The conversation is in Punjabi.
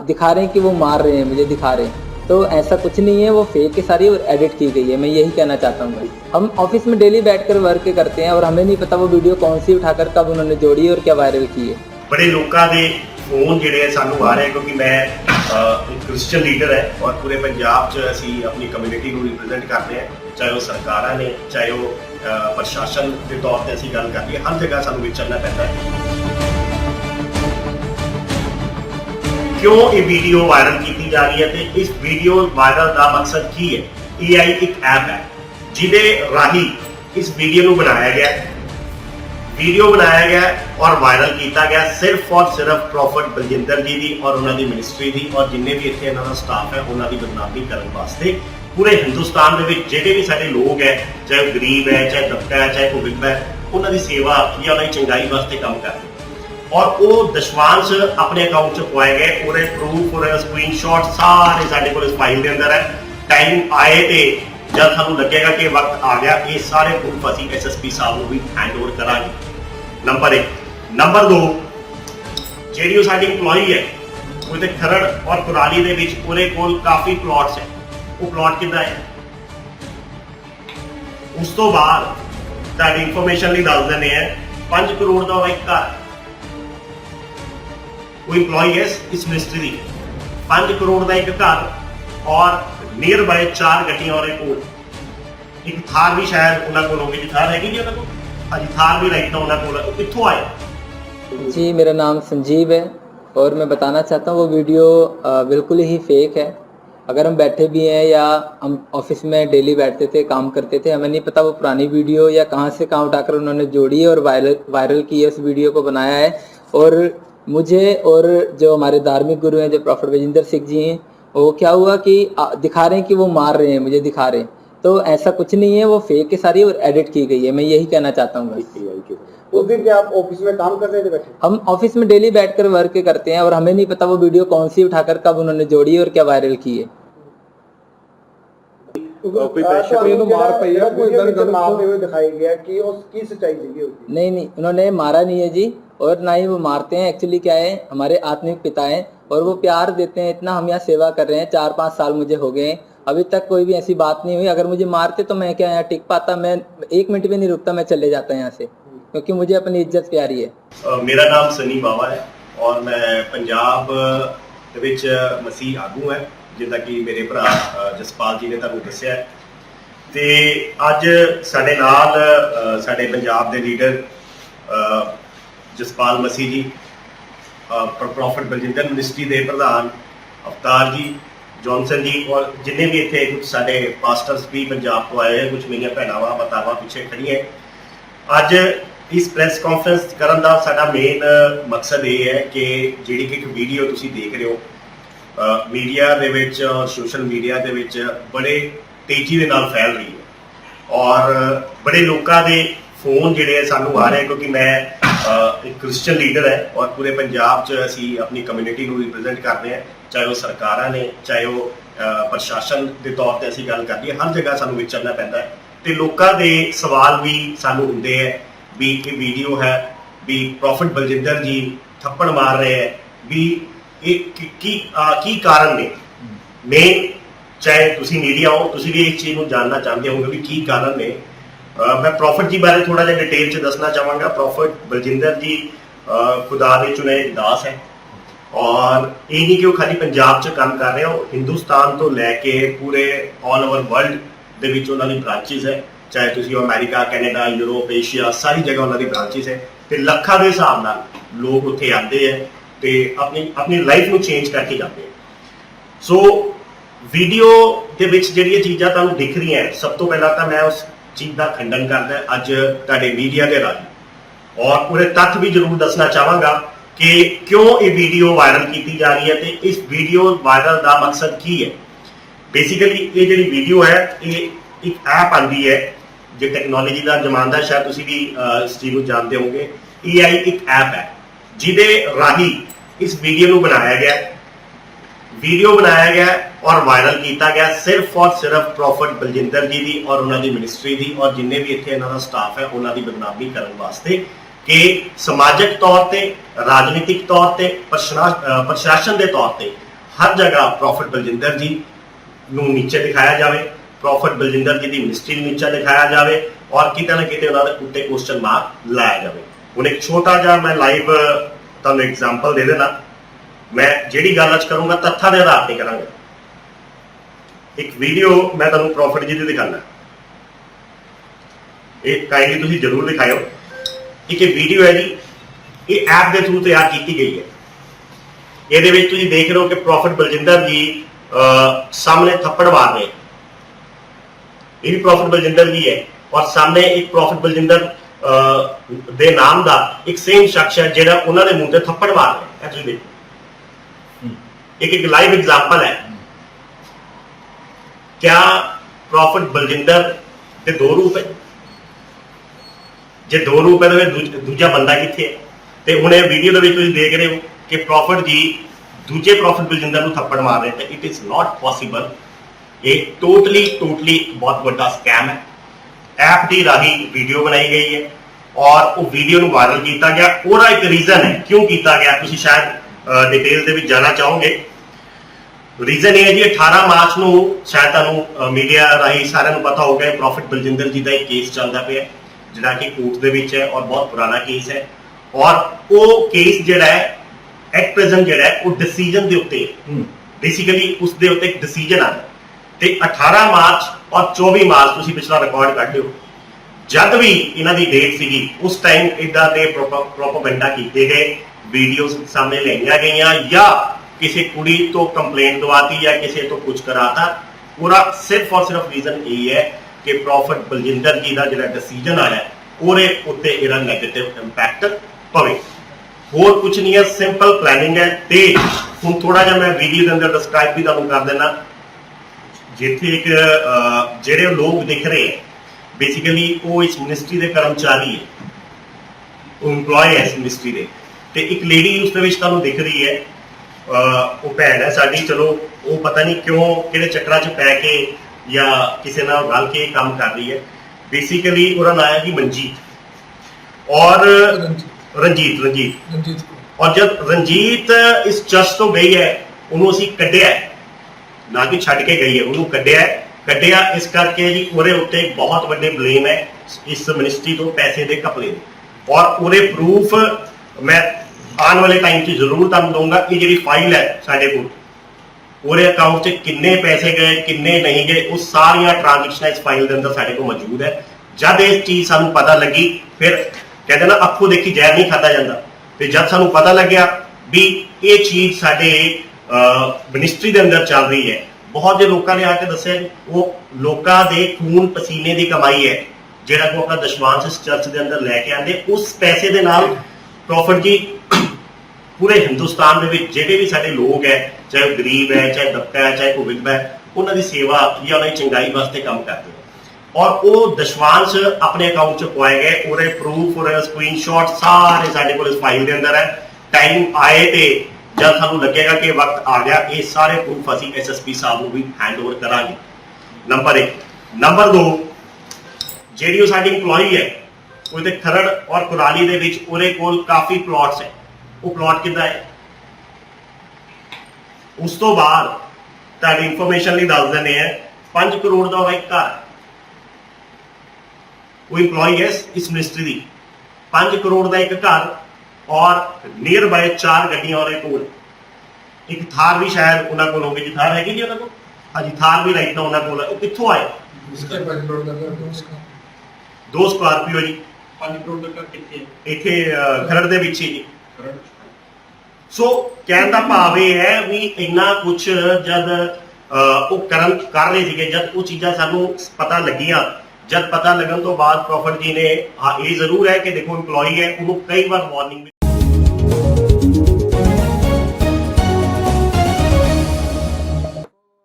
दिखा रहे हैं कि वो मार रहे हैं मुझे दिखा रहे हैं तो ऐसा कुछ नहीं है वो फेक है सारी और एडिट की गई है मैं यही कहना चाहता हूँ भाई हम ऑफिस में डेली बैठकर वर्क करते हैं और हमें नहीं पता वो वीडियो कौन सी उठाकर कब उन्होंने जोड़ी है और क्या वायरल की है ਬੜੇ ਲੋਕਾਂ ਦੇ ਫੋਨ ਜਿਹੜੇ ਆ ਸਾਨੂੰ ਆ ਰਹੇ ਕਿਉਂਕਿ ਮੈਂ ਅਹ, ਇੱਕ ਕ੍ਰਿਸਚੀਅਨ ਲੀਡਰ ਹੈ ਔਰ ਪੂਰੇ ਪੰਜਾਬ 'ਚ ਅਸੀਂ ਆਪਣੀ ਕਮਿਊਨਿਟੀ ਨੂੰ ਰਿਪਰੈਜ਼ੈਂਟ ਕਰਦੇ ਹਾਂ ਚਾਹੇ ਉਹ ਸਰਕਾਰਾਂ ਨੇ ਚਾਹੇ ਉਹ ਅਹ, ਪ੍ਰਸ਼ਾਸਨ ਦੇ ਤੌਰ ਤੇ ਅਸੀਂ ਗੱਲ ਕਰੀਏ ਹਰ ਜਗ੍ਹਾ ਸਾਨੂੰ ਵਿਚਰਨਾ ਪੈਂਦਾ ਹੈ ਕਿਉਂ ਇਹ ਵੀਡੀਓ ਵਾਇਰਲ ਕੀਤੀ ਜਾ ਰਹੀ ਹੈ ਤੇ ਇਸ ਵੀਡੀਓ ਵਾਇਰਲ ਦਾ ਮਕਸਦ ਕੀ ਹੈ? AI ਇੱਕ ਐਪ ਹੈ, ਜਿਹਦੇ ਰਾਹੀਂ ਇਸ ਵੀਡੀਓ ਨੂੰ ਬਣਾਇਆ ਗਿਆ ਹੈ। ਵੀਡੀਓ ਬਣਾਇਆ ਗਿਆ ਔਰ ਵਾਇਰਲ ਕੀਤਾ ਗਿਆ ਸਿਰਫ ਔਰ ਸਿਰਫ ਪ੍ਰੋਫਟ ਬਲਜਿੰਦਰ ਜੀ ਦੀ ਔਰ ਉਹਨਾਂ ਦੀ ਮਿਨਿਸਟਰੀ ਦੀ ਔਰ ਜਿੰਨੇ ਵੀ ਇੱਥੇ ਇਹਨਾਂ ਦਾ ਸਟਾਫ ਹੈ, ਉਹਨਾਂ ਦੀ ਬਦਨਾਮੀ ਕਰਨ ਵਾਸਤੇ ਪੂਰੇ ਹਿੰਦੁਸਤਾਨ ਦੇ ਵਿੱਚ ਜਿਹੜੇ ਵੀ ਸਾਡੇ ਲੋਕ ਹੈ, ਚਾਹੇ ਉਹ ਗਰੀਬ ਹੈ, ਚਾਹੇ ਦਬਕਾ ਹੈ, ਚਾਹੇ ਉਹ ਵਿਧਵਾ ਹੈ, ਉਹਨਾਂ ਦੀ ਸੇਵਾ ਜਾਂ ਉਹਨਾਂ ਦੀ ਚੰਗਾਈ ਵਾਸਤੇ ਕੰਮ ਕਰਦੇ ਔਰ ਉਹ ਦਸ਼ਵਾਂਸ਼ ਆਪਣੇ ਅਕਾਊਂਟ 'ਚ ਪਵਾਏ ਗਏ ਉਹਦੇ ਪ੍ਰੂਫ ਉਹਦੇ ਸਕਰੀਨਸ਼ਾਟ ਸਾਰੇ ਸਾਡੇ ਕੋਲ ਇਸ ਫਾਈਲ ਦੇ ਅੰਦਰ ਹੈ। ਟਾਈਮ ਆਏ ਤੇ ਜਦ ਸਾਨੂੰ ਲੱਗੇਗਾ ਕਿ ਵਕਤ ਆ ਗਿਆ, ਇਹ ਸਾਰੇ ਪ੍ਰੂਫ ਅਸੀਂ ਐਸਐਸਪੀ ਸਾਹਿਬ ਨੂੰ ਵੀ ਹੈਂਡ ਓਵਰ ਕਰਾਂਗੇ। ਨੰਬਰ 1 ਨੰਬਰ 2 ਜਿਹੜੀ ਉਹ ਸਾਡੀ EMPLOYE ਹੈ ਉਹਦੇ ਖਰੜ ਔਰ ਕੁਰਾਲੀ ਦੇ ਵਿੱਚ ਉਹਦੇ ਕੋਲ ਕਾਫੀ ਪਲਾਟਸ ਹੈ। ਉਹ ਪਲਾਟ ਕਿੱਦਾਂ ਹੈ? ਉਸ ਤੋਂ ਬਾਅਦ ਤੁਹਾਡੀ ਇਨਫੋਰਮੇਸ਼ਨ ਲਈ ਦੱਸ ਦਿੰਦੇ ਆ 5 ਕਰੋੜ ਦਾ ਉਹ ਇੱਕ ਘਰ। ਉਹ EMPLOYE ਹੈ ਇਸ ਮਿਨਿਸਟਰੀ ਦੀ 5 ਕਰੋੜ ਦਾ ਇੱਕ ਘਰ ਔਰ ਨੀਅਰ ਬਾਈ ਚਾਰ ਗੱਡੀਆਂ ਉਹਦੇ ਕੋਲ ਇੱਕ ਥਾਰ ਵੀ ਸ਼ਾਇਦ ਉਹਨਾਂ ਕੋਲ ਹੋਵੇ ਜੀ ਥਾਰ ਹੈਗੀ ਜੀ ਉਹਨਾਂ ਕੋਲ ਹਾਂਜੀ ਥਾਰ ਵੀ ਰਾਈਟ ਨਾ ਉਹਨਾਂ ਕੋਲ ਉਹ ਕਿੱਥੋਂ ਆਏ जी मेरा नाम संजीव है और मैं बताना चाहता हूँ वो वीडियो अ, बिल्कुल ही फेक है अगर हम बैठे भी हैं या हम ऑफिस में डेली बैठते थे काम करते थे हमें नहीं पता वो पुरानी वीडियो या कहाँ से कहाँ उठाकर उन्होंने जोड़ी है और वायरल वायरल की है उस वीडियो को बनाया है और मुझे और जो हमारे धार्मिक गुरु हैं जो प्रॉफिट विजेंद्र सिंह जी हैं वो क्या हुआ कि दिखा रहे हैं कि वो मार रहे हैं मुझे दिखा रहे हैं। तो ऐसा कुछ नहीं है वो फेक है सारी और एडिट की गई है। मैं यही कहना चाहता हूँ उस दिन क्या आप ऑफ़िस में काम कर रहे थे बैठे? हम ऑफ़िस में डेली बैठकर वर्क करते हैं और हमें नहीं पता वो वीडियो कौन सी उठाकर कब उन्होंने जोड़ी और क्या वायरल की है। कोई pressure भी ਵੀ ਉਹਨੂੰ ਮਾਰ ਪਈ ਆ, ਕੋਈ ਏਦਾਂ ਦੀ ਗੱਲ ਮਾਰਦੇ ਹੋਏ ਦਿਖਾਈ ਗਿਆ ਕਿ ਉਸ ਕੀ ਸੱਚਾਈ ਸੀਗੀ उसकी नहीं नहीं उन्होंने मारा नहीं है जी और ना ही वो मारते हैं एक्चुअली क्या है हमारे आत्मिक पिता हैं और वो प्यार देते हैं इतना हम यहाँ सेवा कर रहे हैं चार पाँच साल मुझे हो गए हैं अभी तक कोई भी ऐसी बात नहीं हुई अगर मुझे मारते तो मैं क्या यहाँ टिक पाता मैं एक मिनट भी नहीं रुकता मैं चले जाता यहाँ से क्योंकि मुझे अपनी इज्जत प्यारी है ਅ, ਮੇਰਾ ਨਾਮ ਸਨੀ ਬਾਵਾ ਹੈ ਔਰ ਮੈਂ ਪੰਜਾਬ ਦੇ ਵਿੱਚ ਮਸੀਹ ਆਗੂ ਹੈ ਜਿੱਦਾਂ ਕਿ ਮੇਰੇ ਭਰਾ ਜਸਪਾਲ ਜੀ ਨੇ ਤੁਹਾਨੂੰ ਦੱਸਿਆ ਹੈ। ਤੇ ਅੱਜ ਸਾਡੇ ਨਾਲ ਸਾਡੇ ਪੰਜਾਬ ਦੇ ਲੀਡਰ ਜਸਪਾਲ ਮਸੀਹ ਜੀ ਪ੍ਰੋਫਿਟ ਬਲਜਿੰਦਰ ਮਿਨਿਸਟਰੀ ਦੇ ਪ੍ਰਧਾਨ ਅਵਤਾਰ ਜੀ, ਜੌਨਸਨ ਜੀ, ਔਰ ਜਿੰਨੇ ਵੀ ਇੱਥੇ ਕੁਝ ਸਾਡੇ ਪਾਸਟਰਸ ਵੀ ਪੰਜਾਬ ਤੋਂ ਆਏ ਹੋਏ, ਕੁਝ ਮੇਰੀਆਂ ਭੈਣਾਵਾਂ ਮਾਤਾਵਾਂ ਪਿੱਛੇ ਖੜੀਆਂ ਅੱਜ ਇਸ ਪ੍ਰੈਸ ਕਾਨਫਰੰਸ ਕਰਨ ਦਾ ਸਾਡਾ ਮੇਨ ਮਕਸਦ ਇਹ ਹੈ ਕਿ ਜਿਹੜੀ ਕਿ ਇੱਕ ਵੀਡੀਓ ਤੁਸੀਂ ਦੇਖ ਰਹੇ ਹੋ ਮੀਡੀਆ ਦੇ ਵਿੱਚ ਔਰ ਸੋਸ਼ਲ ਮੀਡੀਆ ਦੇ ਵਿੱਚ ਬੜੇ ਤੇਜ਼ੀ ਦੇ ਨਾਲ ਫੈਲ ਰਹੀ ਹੈ। ਔਰ ਬੜੇ ਲੋਕਾਂ ਦੇ ਫੋਨ ਜਿਹੜੇ ਆ ਸਾਨੂੰ ਆ ਰਹੇ ਕਿਉਂਕਿ ਮੈਂ ਅਹ, ਇੱਕ ਕ੍ਰਿਸਚੀਅਨ ਲੀਡਰ ਹੈ ਔਰ ਪੂਰੇ ਪੰਜਾਬ 'ਚ ਅਸੀਂ ਆਪਣੀ ਕਮਿਊਨਿਟੀ ਨੂੰ ਰਿਪਰੈਜ਼ੈਂਟ ਕਰਦੇ ਹਾਂ ਚਾਹੇ ਉਹ ਸਰਕਾਰਾਂ ਨੇ ਚਾਹੇ ਉਹ ਪ੍ਰਸ਼ਾਸਨ ਦੇ ਤੌਰ ਤੇ ਅਸੀਂ ਗੱਲ ਕਰੀਏ ਹਰ ਜਗ੍ਹਾ ਸਾਨੂੰ ਵਿਚਰਨਾ ਪੈਂਦਾ ਹੈ। ਤੇ ਲੋਕਾਂ ਦੇ ਸਵਾਲ ਵੀ ਸਾਨੂੰ ਹੁੰਦੇ ਹੈ ਵੀ ਇਹ ਵੀਡੀਓ ਹੈ ਵੀ ਪ੍ਰੋਫਿਟ ਬਲਜਿੰਦਰ ਜੀ ਥੱਪੜ ਮਾਰ ਰਹੇ ਹੈ ਵੀ ਇਹ ਕੀ- ਕੀ ਅਹ, ਕੀ ਕਾਰਨ ਨੇ? ਮੇਨ ਚਾਹੇ ਤੁਸੀਂ ਮੀਡੀਆ ਹੋ ਤੁਸੀਂ ਵੀ ਇਸ ਚੀਜ਼ ਨੂੰ ਜਾਣਨਾ ਚਾਹੁੰਦੇ ਹੋਗੇ ਵੀ ਕੀ ਕਾਰਨ ਨੇ। ਅਹ ਮੈਂ ਪ੍ਰੋਫਿਟ ਜੀ ਬਾਰੇ ਥੋੜਾ ਜਿਹਾ ਡਿਟੇਲ ਚ ਦੱਸਣਾ ਚਾਹਾਂਗਾ। ਪ੍ਰੋਫਿਟ ਬਲਜਿੰਦਰ ਜੀ ਅਹ ਖੁਦਾ ਦੇ ਚੁਣੇ ਦਾਸ ਹੈ। ਔਰ ਇਹ ਨਹੀਂ ਕਿ ਉਹ ਖਾਲੀ ਪੰਜਾਬ 'ਚ ਕੰਮ ਕਰ ਰਹੇ ਹੋ ਹਿੰਦੁਸਤਾਨ ਤੋਂ ਲੈ ਕੇ ਪੂਰੇ ਆਲ ਓਵਰ ਵਰਲਡ ਦੇ ਵਿੱਚ ਉਹਨਾਂ ਦੀ ਬ੍ਰਾਂਚਿਸ ਹੈ। ਚਾਹੇ ਤੁਸੀਂ ਅਮਰੀਕਾ ਕੈਨੇਡਾ ਯੂਰਪ ਏਸ਼ੀਆ ਸਾਰੀ ਜਗ੍ਹਾ ਉਹਨਾਂ ਦੀ ਬ੍ਰਾਂਚਿਸ ਹੈ। ਤੇ ਲੱਖਾਂ ਦੇ ਹਿਸਾਬ ਨਾਲ ਲੋਕ ਉੱਥੇ ਆਉਂਦੇ ਹੈ। ਤੇ ਆਪਣੀ ਆਪਣੀ ਲਾਈਫ ਨੂੰ ਚੇਂਜ ਕਰਕੇ ਜਾਂਦੇ ਹੈ ਸੋ ਵੀਡੀਓ ਦੇ ਵਿੱਚ ਜਿਹੜੀਆਂ ਚੀਜ਼ਾਂ ਤੁਹਾਨੂੰ ਦਿਖ ਰਹੀਆਂ ਸਭ ਤੋਂ ਪਹਿਲਾਂ ਤਾਂ ਮੈਂ ਉਸ ਚੀਜ਼ ਦਾ ਖੰਡਨ ਕਰਦਾ ਅੱਜ ਤੁਹਾਡੇ ਮੀਡੀਆ ਦੇ ਰਾਹੀਂ। ਔਰ ਪੂਰੇ ਤੱਥ ਵੀ ਜ਼ਰੂਰ ਦੱਸਣਾ ਚਾਹਾਂਗਾ ਕਿ ਕਿਉਂ ਇਹ ਵੀਡੀਓ ਵਾਇਰਲ ਕੀਤੀ ਜਾ ਰਹੀ ਹੈ ਤੇ ਇਸ ਵੀਡੀਓ ਵਾਇਰਲ ਦਾ ਮਕਸਦ ਕੀ ਹੈ। ਬੇਸਿਕਲੀ ਇਹ ਜਿਹੜੀ ਵੀਡੀਓ ਹੈ ਇਹ ਇੱਕ ਐਪ ਆਂਦੀ ਹੈ ਜੇ ਟੈਕਨੋਲੋਜੀ ਦਾ ਜ਼ਮਾਨਾ ਹੈ, ਸ਼ਾਇਦ ਤੁਸੀਂ ਵੀ ਇਸ ਚੀਜ਼ ਨੂੰ ਜਾਣਦੇ ਹੋਵੋਗੇ। AI ਇੱਕ ਐਪ ਹੈ। ਜਿਹਦੇ ਰਾਹੀਂ ਇਸ ਵੀਡੀਓ ਨੂੰ ਬਣਾਇਆ ਗਿਆ। ਵੀਡੀਓ ਬਣਾਇਆ ਗਿਆ ਔਰ ਵਾਇਰਲ ਕੀਤਾ ਗਿਆ ਸਿਰਫ ਔਰ ਸਿਰਫ ਪ੍ਰੋਫਿਟ ਬਲਜਿੰਦਰ ਜੀ ਦੀ ਔਰ ਉਹਨਾਂ ਦੀ ਮਿਨਿਸਟਰੀ ਦੀ ਔਰ ਜਿੰਨੇ ਵੀ ਇੱਥੇ ਇਹਨਾਂ ਦਾ ਸਟਾਫ ਹੈ, ਉਹਨਾਂ ਦੀ ਬਦਨਾਮੀ ਕਰਨ ਵਾਸਤੇ ਕਿ ਸਮਾਜਿਕ ਤੌਰ ਤੇ, ਰਾਜਨੀਤਿਕ ਤੌਰ ਤੇ, ਪ੍ਰਸ਼ਨਾ- ਪ੍ਰਸ਼ਾਸਨ ਦੇ ਤੌਰ ਤੇ ਹਰ ਜਗ੍ਹਾ ਪ੍ਰੋਫਿਟ ਬਲਜਿੰਦਰ ਜੀ ਨੂੰ ਨੀਚੇ ਦਿਖਾਇਆ ਜਾਵੇ ਪ੍ਰੋਫਿਟ ਬਲਜਿੰਦਰ ਜੀ ਦੀ ਮਿਨਿਸਟਰੀ ਨੂੰ ਨੀਚੇ ਦਿਖਾਇਆ ਜਾਵੇ ਔਰ ਕਿਤੇ ਨਾ ਕਿਤੇ ਉਹਨਾਂ ਦੇ ਉੱਤੇ ਕੁਐਸਚਨ ਮਾਰਕ ਲਾਇਆ ਜਾਵੇ। ਹੁਣ ਇੱਕ ਛੋਟਾ ਜਿਹਾ ਮੈਂ ਲਾਈਵ ਤੁਹਾਨੂੰ ਐਗਜ਼ਾਮਪਲ ਦੇ ਦੇਣਾ ਮੈਂ ਜਿਹੜੀ ਗੱਲ ਅੱਜ ਕਰੂੰਗਾ, ਤੱਥਾਂ ਦੇ ਆਧਾਰ ਤੇ ਕਰਾਂਗਾ। ਇੱਕ ਵੀਡੀਓ ਮੈਂ ਤੁਹਾਨੂੰ ਪ੍ਰੋਫਿਟ ਜੀ ਦੀ ਦਿਖਾਣਾ ਇਹ ਕਾਇਲੀ ਤੁਸੀਂ ਜ਼ਰੂਰ ਦਿਖਾਇਓ। ਇੱਕ ਇਹ ਵੀਡੀਓ ਹੈ ਜੀ, ਇਹ ਐਪ ਦੇ ਥਰੂ ਤਿਆਰ ਕੀਤੀ ਗਈ ਹੈ। ਇਹਦੇ ਵਿੱਚ ਤੁਸੀਂ ਦੇਖ ਰਹੇ ਹੋ ਕਿ ਪ੍ਰੋਫਿਟ ਬਲਜਿੰਦਰ ਜੀ ਸਾਹਮਣੇ ਥੱਪੜ ਮਾਰ ਰਹੇ। ਇਹ ਵੀ ਪ੍ਰੋਫਿਟ ਬਲਜਿੰਦਰ ਜੀ ਹੈ। ਔਰ ਸਾਹਮਣੇ ਇੱਕ ਪ੍ਰੋਫਿਟ ਬਲਜਿੰਦਰ ਦੇ ਨਾਮ ਦਾ ਇੱਕ ਸੇਮ ਸ਼ਖਸ ਹੈ ਜਿਹੜਾ ਉਹਨਾਂ ਦੇ ਮੂੰਹ ਤੇ ਥੱਪੜ ਮਾਰ ਰਿਹਾ ਹੈ ਤੁਸੀਂ ਦੇਖੋ ਇੱਕ ਇੱਕ ਲਾਈਵ ਐਗਜ਼ਾਮਪਲ ਹੈ। ਕਿਆ ਪ੍ਰੋਫਿਟ ਬਲਜਿੰਦਰ ਦੇ ਦੋ ਰੂਪ ਹੈ? ਜੇ ਦੋ ਰੂਪ ਹੈ ਤਾਂ ਦੂਜ- ਦੂਜਾ ਬੰਦਾ ਕਿੱਥੇ ਹੈ? ਤੇ ਹੁਣ ਇਹ ਵੀਡੀਓ ਦੇ ਵਿੱਚ ਤੁਸੀਂ ਦੇਖ ਰਹੇ ਹੋ ਕਿ ਪ੍ਰੋਫਿਟ ਜੀ ਦੂਜੇ ਪ੍ਰੋਫਿਟ ਬਲਜਿੰਦਰ ਨੂੰ ਥੱਪੜ ਮਾਰ ਰਹੇ ਤੇ ਇਟ ਇਜ਼ ਨਾਟ ਪੋਸੀਬਲ ਇਹ ਟੋਟਲੀ ਟੋਟਲੀ ਬਹੁਤ ਵੱਡਾ ਸਕੈਮ ਹੈ। ਐਪ ਦੀ ਰਾਹੀਂ ਵੀਡੀਓ ਬਣਾਈ ਗਈ ਹੈ ਔਰ ਉਹ ਵੀਡੀਓ ਨੂੰ ਵਾਇਰਲ ਕੀਤਾ ਗਿਆ। ਉਹਦਾ ਇੱਕ ਰੀਜ਼ਨ ਹੈ ਕਿਉਂ ਕੀਤਾ ਗਿਆ? ਤੁਸੀਂ ਸ਼ਾਇਦ ਡਿਟੇਲ ਦੇ ਵਿੱਚ ਜਾਣਾ ਚਾਹੋਗੇ। ਰੀਜ਼ਨ ਇਹ ਹੈ ਜੀ 18 ਮਾਰਚ ਨੂੰ ਸ਼ਾਇਦ ਤੁਹਾਨੂੰ ਮੀਡੀਆ ਰਾਹੀਂ ਸਾਰਿਆਂ ਨੂੰ ਪਤਾ ਹੋਊਗਾ ਪ੍ਰੋਫਿਟ ਬਲਜਿੰਦਰ ਜੀ ਦਾ ਇੱਕ ਕੇਸ ਚੱਲਦਾ ਪਿਆ ਜਿਹੜਾ ਕਿ ਕੋਰਟ ਦੇ ਵਿੱਚ ਹੈ ਔਰ ਬਹੁਤ ਪੁਰਾਣਾ ਕੇਸ ਹੈ। ਔਰ ਉਹ ਕੇਸ ਜਿਹੜਾ ਹੈ ਐਟ ਪ੍ਰੈਜ਼ੈਂਟ ਜਿਹੜਾ ਹੈ ਉਹ ਡਿਸੀਜਨ ਦੇ ਉੱਤੇ ਬੇਸਿਕਲੀ ਉਸ ਦੇ ਉੱਤੇ ਇੱਕ ਡਿਸੀਜਨ ਆ। ਤੇ 18 ਮਾਰਚ ਔਰ 24 ਮਾਰਚ ਤੁਸੀਂ ਪਿਛਲਾ ਰਿਕਾਰਡ ਕੱਢ ਲਿਓ। ਜਦ ਵੀ ਇਹਨਾਂ ਦੀ ਡੇਟ ਸੀਗੀ, ਉਸ ਟਾਈਮ ਇਦਾਂ ਦੇ ਪ੍ਰੋਪਗੈਂਡਾ ਕੀਤੇ ਗਏ ਵੀਡੀਓਜ਼ ਸਾਹਮਣੇ ਲਿਆਈਆਂ ਗਈਆਂ ਜਾਂ ਕਿਸੇ ਕੁੜੀ ਤੋਂ ਕੰਪਲੇਂਟ ਦਵਾਤੀ ਜਾਂ ਕਿਸੇ ਤੋਂ ਕੁਝ ਕਰਾਤਾ, ਪੂਰਾ ਸਿਰਫ ਔਰ ਸਿਰਫ ਰੀਜ਼ਨ ਇਹ ਹੈ ਕਿ ਪ੍ਰੋਫਿਟ ਬਲਜਿੰਦਰ ਜੀ ਦਾ ਜਿਹੜਾ ਡਿਸੀਜਨ ਆਇਆ, ਉਹਦੇ ਉੱਤੇ ਇਹਦਾ 네ਗੇਟਿਵ ਇੰਪੈਕਟ ਪਵੇ। ਹੋਰ ਕੁਝ ਨਹੀਂ ਹੈ ਸਿੰਪਲ ਪਲੈਨਿੰਗ ਹੈ ਤੇ ਹੁਣ ਥੋੜਾ ਜਿਹਾ ਮੈਂ ਵੀਡੀਓ ਦੇ ਅੰਦਰ ਡਿਸਕ੍ਰਾਈਬ ਵੀ ਤੁਹਾਨੂੰ ਕਰ ਦੇਣਾ ਜਿੱਥੇ ਇੱਕ ਜਿਹੜੇ ਲੋਕ ਦਿਖ ਰਹੇ ਹੈ ਬੇਸਿਕਲੀ ਉਹ ਇਸ ਮਿਨਿਸਟਰੀ ਦੇ ਕਰਮਚਾਰੀ ਹੈ ਉਹ EMPLOYE ਹੈ ਇਸ ਮਿਨਿਸਟਰੀ ਦੇ। ਤੇ ਇੱਕ ਲੇਡੀ ਉਸ ਦੇ ਵਿੱਚ ਤੁਹਾਨੂੰ ਦਿਖ ਰਹੀ ਹੈ ਉਹ ਭੈਣ ਹੈ ਸਾਡੀ ਚਲੋ ਉਹ ਪਤਾ ਨਹੀਂ ਕਿਉਂ ਕਿਹੜੇ ਚੱਕਰਾਂ 'ਚ ਪੈ ਕੇ ਜਾਂ ਕਿਸੇ ਨਾਲ ਰਲ ਕੇ ਕੰਮ ਕਰ ਰਹੀ ਹੈ। ਬੇਸਿਕਲੀ ਉਹਦਾ ਨਾਮ ਹੈ ਜੀ ਮਨਜੀਤ ਔਰ ਰਣਜੀਤ। ਰਣਜੀਤ ਰਣਜੀਤ। ਔਰ ਜਦ ਰਣਜੀਤ ਇਸ ਚਰਚ ਤੋਂ ਗਈ ਹੈ ਉਹਨੂੰ ਅਸੀਂ ਕੱਢਿਆ। ਨਾ ਕਿ ਛੱਡ ਕੇ ਗਈ ਹੈ, ਉਹਨੂੰ ਕੱਢਿਆ ਕੱਢਿਆ ਇਸ ਕਰਕੇ ਜੀ ਉਹਦੇ ਉੱਤੇ ਬਹੁਤ ਵੱਡੇ ਬਲੇਮ ਹੈ ਇਸ ਮਿਨਿਸਟਰੀ ਤੋਂ ਪੈਸੇ ਦੇ ਕਪਲੇ ਦੇ। ਔਰ ਉਹਦੇ ਪ੍ਰੂਫ ਮੈਂ ਆਉਣ ਵਾਲੇ ਟਾਈਮ 'ਚ ਜ਼ਰੂਰ ਤੁਹਾਨੂੰ ਦਊਂਗਾ, ਇਹ ਜਿਹੜੀ ਫਾਈਲ ਹੈ ਸਾਡੇ ਕੋਲ, ਉਹਦੇ ਅਕਾਊਂਟ 'ਚ ਕਿੰਨੇ ਪੈਸੇ ਗਏ, ਕਿੰਨੇ ਨਹੀਂ ਗਏ, ਉਹ ਸਾਰੀਆਂ ਟ੍ਰਾਂਜੈਕਸ਼ਨਾਂ ਇਸ ਫਾਈਲ ਦੇ ਅੰਦਰ ਸਾਡੇ ਕੋਲ ਮੌਜੂਦ ਹੈ। ਜਦ ਇਹ ਚੀਜ਼ ਸਾਨੂੰ ਪਤਾ ਲੱਗੀ, ਫਿਰ ਕਹਿੰਦੇ ਨਾ, ਅੱਖੋਂ ਦੇਖੀ ਜ਼ਹਿਰ ਨਹੀਂ ਖਾਦਾ ਜਾਂਦਾ। ਤੇ ਜਦ ਸਾਨੂੰ ਪਤਾ ਲੱਗਿਆ ਵੀ ਇਹ ਚੀਜ਼ ਸਾਡੇ ਮਿਨਿਸਟਰੀ ਦੇ ਅੰਦਰ ਚੱਲ ਰਹੀ ਹੈ। ਬਹੁਤ ਜੇ ਲੋਕਾਂ ਨੇ ਆ ਕੇ ਦੱਸਿਆ ਉਹ ਲੋਕਾਂ ਦੇ ਖੂਨ ਪਸੀਨੇ ਦੀ ਕਮਾਈ ਹੈ, ਜਿਹੜਾ ਕੋ ਆਪਣਾ ਦਸ਼ਵਾਂਸ਼ ਇਸ ਚਰਚ ਦੇ ਅੰਦਰ ਲੈ ਕੇ ਆਂਦੇ ਉਸ ਪੈਸੇ ਦੇ ਨਾਲ ਪ੍ਰੋਫਿਟ ਜੀ ਪੂਰੇ ਹਿੰਦੁਸਤਾਨ ਦੇ ਵਿੱਚ ਜਿਹੜੇ ਵੀ ਸਾਡੇ ਲੋਕ ਹੈ, ਚਾਹੇ ਗਰੀਬ ਹੈ, ਚਾਹੇ ਦਬਕਾ ਹੈ, ਚਾਹੇ ਕੋਈ ਵਿਧਵਾ ਹੈ, ਉਹਨਾਂ ਦੀ ਸੇਵਾ ਜਾਂ ਉਹਨਾਂ ਦੀ ਚੰਗਾਈ ਵਾਸਤੇ ਕੰਮ ਕਰਦੇ ਔਰ ਉਹ ਦਸ਼ਵਾਂਸ਼ ਆਪਣੇ ਅਕਾਊਂਟ 'ਚ ਪਵਾਏ ਗਏ, ਉਹਦੇ ਪ੍ਰੂਫ ਉਹਦੇ ਸਕਰੀਨਸ਼ਾਟ ਸਾਰੇ ਸਾਡੇ ਕੋਲ ਇਸ ਫਾਈਲ ਦੇ ਅੰਦਰ ਹੈ। ਟਾਈਮ ਆਏ ਤੇ ਜਦ ਸਾਨੂੰ ਲੱਗੇਗਾ ਕਿ ਵਕਤ ਆ ਗਿਆ, ਇਹ ਸਾਰੇ ਪ੍ਰੂਫ ਅਸੀਂ ਐਸਐਸਪੀ ਸਾਹਿਬ ਨੂੰ ਵੀ ਹੈਂਡਓਵਰ ਕਰਾਂਗੇ। ਨੰਬਰ 1 ਨੰਬਰ 2 ਜਿਹੜੀ ਉਹ ਸਾਡੀ EMPLOYE ਹੈ ਉਹਦੇ ਖਰੜ ਔਰ ਕੁਰਾਲੀ ਦੇ ਵਿੱਚ ਉਹਦੇ ਕੋਲ ਕਾਫੀ ਪਲਾਟਸ ਹੈ। ਉਹ ਪਲਾਟ ਕਿੱਦਾਂ ਹੈ? ਉਸ ਤੋਂ ਬਾਅਦ ਤੁਹਾਡੀ ਇਨਫੋਰਮੇਸ਼ਨ ਲਈ ਦੱਸ ਦਿੰਦੇ ਆ 5 ਕਰੋੜ ਦਾ ਉਹਦਾ ਇੱਕ ਘਰ ਉਹ EMPLOYE ਹੈ ਇਸ ਮਿਨਿਸਟਰੀ ਦੀ। 5 ਕਰੋੜ ਦਾ ਇੱਕ ਘਰ ਔਰ ਨੀਅਰ ਬਾਈ ਚਾਰ ਗੱਡੀਆਂ ਉਹਦੇ ਕੋਲ। ਇੱਕ ਥਾਰ ਵੀ ਸ਼ਾਇਦ ਉਹਨਾਂ ਕੋਲ ਹੋਵੇ ਜੀ ਥਾਰ ਹੈਗੀ ਜੀ ਉਹਨਾਂ ਕੋਲ? ਹਾਂਜੀ ਥਾਰ ਵੀ ਰਾਈਟ ਨਾ ਉਹਨਾਂ ਕੋਲ। ਹੈ। ਉਹ ਕਿੱਥੋਂ ਆਏ? ਪੰਜ ਕਰੋੜ ਦਾ ਕਰ ਦੋ ਉਸका ਦੋ ਸਕਾਰਪੀਓ ਜੀ। 5 ਕਰੋੜ ਦਾ ਘਰ ਕਿੱਥੇ ਹੈ? ਇੱਥੇ ਅਹ, ਖਰੜ ਦੇ ਵਿੱਚ ਹੀ ਜੀ। ਖਰੜ। ਸੋ ਕਹਿਣ ਦਾ ਭਾਵ ਇਹ ਹੈ ਵੀ ਇੰਨਾ ਕੁਝ ਜਦ ਅਹ, ਉਹ ਕਰਨ ਕਰ ਰਹੇ ਸੀਗੇ ਜਦ ਉਹ ਚੀਜ਼ਾਂ ਸਾਨੂੰ ਪਤਾ ਲੱਗੀਆਂ ਜਦ ਪਤਾ ਲੱਗਣ ਤੋਂ ਬਾਅਦ ਪ੍ਰੋਫਿਟ ਜੀ ਨੇ ਹਾਂ ਇਹ ਜ਼ਰੂਰ ਹੈ ਕਿ ਦੇਖੋ EMPLOYE ਹੈ ਉਹਨੂੰ ਕਈ ਵਾਰ ਵਾਰਨਿੰਗ